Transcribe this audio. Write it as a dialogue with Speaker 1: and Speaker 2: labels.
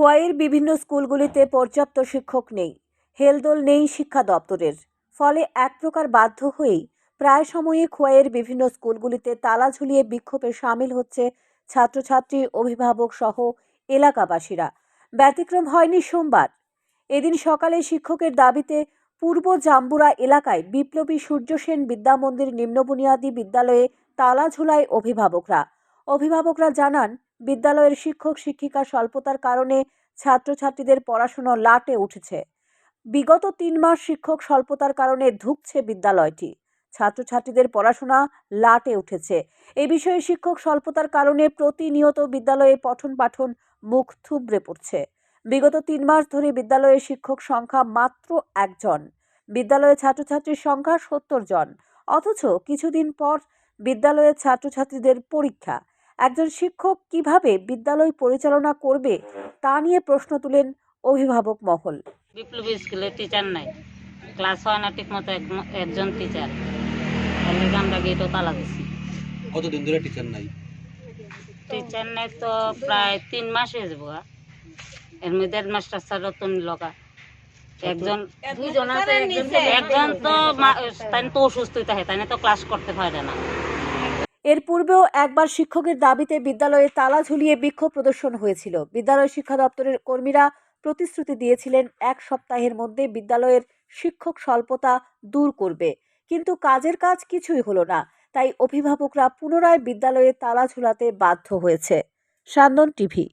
Speaker 1: খোয়াইয়ের বিভিন্ন স্কুলগুলিতে পর্যাপ্ত শিক্ষক নেই, হেলদোল নেই শিক্ষা দপ্তরের। ফলে এক প্রকার বাধ্য হয়েই প্রায় সময়ে খোয়াইয়ের বিভিন্ন স্কুলগুলিতে তালা ঝুলিয়ে বিক্ষোভে সামিল হচ্ছে ছাত্রছাত্রী, অভিভাবক সহ এলাকাবাসীরা। ব্যতিক্রম হয়নি সোমবার। এদিন সকালে শিক্ষকের দাবিতে পূর্ব জাম্বুরা এলাকায় বিপ্লবী সূর্য সেন বিদ্যামন্দির নিম্নবুনিয়াদী বিদ্যালয়ে তালা ঝুলায় অভিভাবকরা। অভিভাবকরা জানান বিদ্যালয়ের শিক্ষক, শিক্ষিকা স্বল্পতার কারণে ছাত্রছাত্রীদের পড়াশুনো লাটে উঠেছে। বিগত তিন মাস শিক্ষক স্বল্পতার কারণে ধুঁকছে বিদ্যালয়টি। ছাত্রছাত্রীদের পড়াশোনা লাটে উঠেছে। এ বিষয়ে শিক্ষক স্বল্পতার কারণে প্রতিনিয়ত বিদ্যালয়ে পঠন পাঠন মুখ থুবড়ে পড়ছে। বিগত তিন মাস ধরে বিদ্যালয়ে শিক্ষক সংখ্যা মাত্র একজন বিদ্যালয়ে ছাত্রছাত্রীর সংখ্যা সত্তর জন। অথচ কিছুদিন পর বিদ্যালয়ের ছাত্রছাত্রীদের পরীক্ষা। একজন শিক্ষক কীভাবে বিদ্যালয় পরিচালনা করবে তা নিয়ে প্রশ্ন তুলেন অভিভাবক মহল।
Speaker 2: বিপ্লবী স্কুলে টিচার নাই। ক্লাস হয় না ঠিক মতো একজন টিচার লেগে আমরা গেটও তালা দিছি?
Speaker 3: কতদিন ধরে টিচার নাই?
Speaker 2: টিচার নাই তো প্রায় তিন মাস হয়ে যাব এর মধ্যে মাস্টার স্যার রতন লগা একজন দুইজন আছে একজন একজন তো তাই তো অসুস্থ থাকে তাই তো ক্লাস করতে পারে না।
Speaker 1: এর পূর্বেও একবার শিক্ষকের দাবিতে বিদ্যালয়ে তালা ঝুলিয়ে বিক্ষোভ প্রদর্শন হয়েছিল। বিদ্যালয় শিক্ষা দপ্তরের কর্মীরা প্রতিশ্রুতি দিয়েছিলেন, এক সপ্তাহের মধ্যে বিদ্যালয়ের শিক্ষক স্বল্পতা দূর করবে। কিন্তু কাজের কাজ কিছুই হলো না, তাই অভিভাবকরা পুনরায় বিদ্যালয়ে তালা ঝুলাতে বাধ্য হয়েছে। সান্দন টিভি